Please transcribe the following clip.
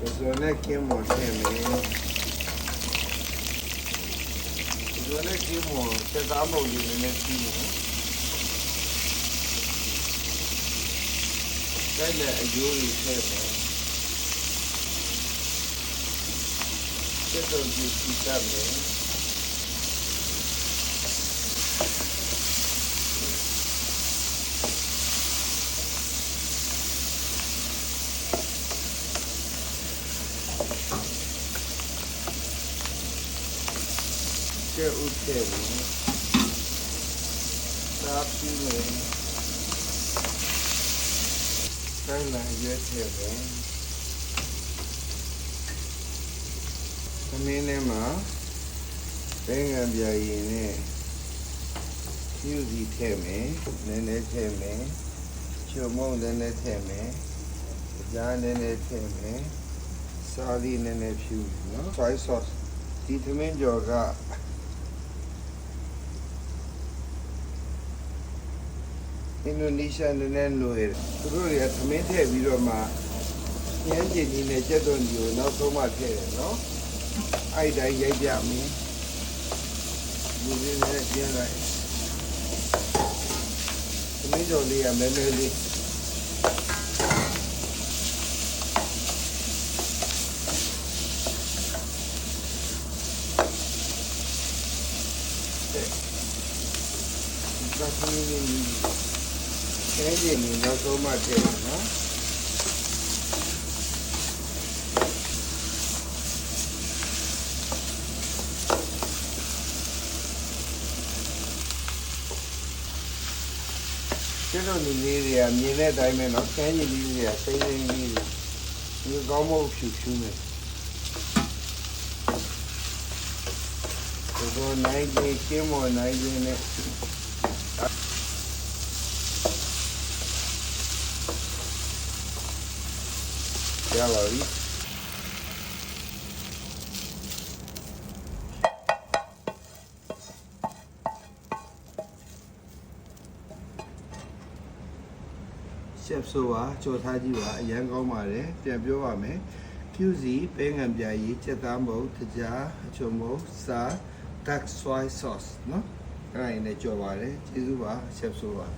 လိုနဲ့ကင်းမော်ထည့်မယ်ဒီလိုနဲ့ကင်း က်သားမုတ်လေးနည်းနည်းပြီးမယ်တဲ့နဲ့အယိုးကြီးထည့်မယ်စက်တော်ကြီးစီတတ်မယ်ကျဲဥထည့်မယ်စားပြီးမယ်ဆိုင်လာရွက်ထည့်မယ်သမင်းထဲမှာဘဲငံပြာရည်နဲ့ဖြူစီထည့်မယ်နည်းနည်းထည့်မယ်ချုံမုံနည်းနည်းထည့်မယ်ကြားနည်းနည်းထည့်မယ်စားလေးနည်းနည်းဖြူနော် soy sauce ဒီသမင်းကြော်က အင်ဒိုနီးရှားနည်းနည်းလိုရယ်သူတို့တွေကသမင်းထည့်ပြီးတော့မှညှင်းကျင်ကြီးနဲ့ကြက်သွန်ကြီးကိုနောက်ဆုံးမှထည့်တယ်နော်အဲ့တိုင်းရိုက်ပြမင်းဒီလေးနဲ့ကျင်းလိုက်သမင်းကြော်လေးကမဲမဲလေးဒါသမင်းလေး ကျင်းကျင်ကြီးနောက်ဆုံးမှထည့်တယ်နော် ကျွတ်တို့လူလေးတွေကမြင်တဲ့အတိုင်းပဲเนาะဆန်းကြီးလေးတွေကစိမ့်စိမ့်လေးတွေဒီကောင်းမဟုတ်ဖြူဖြူနေဒီတော့နိုင်ကြီးကျင်းမော်နိုင်ကြီးနဲ့ ရပါပြီရှက်ဆိုပါကြော်ထားကြည့်ပါအရန်ကောင်းပါတယ်ပြန်ပြောပါမယ်ဖြူစီပဲငံပြာရီချက်သားမုတ်တကြားအချုံမုတ်စာ duck soy sauce နော်အဲ့ဒါနဲ့ကြော်ပါတယ်ကျေးဇူးပါရှက်ဆိုပါ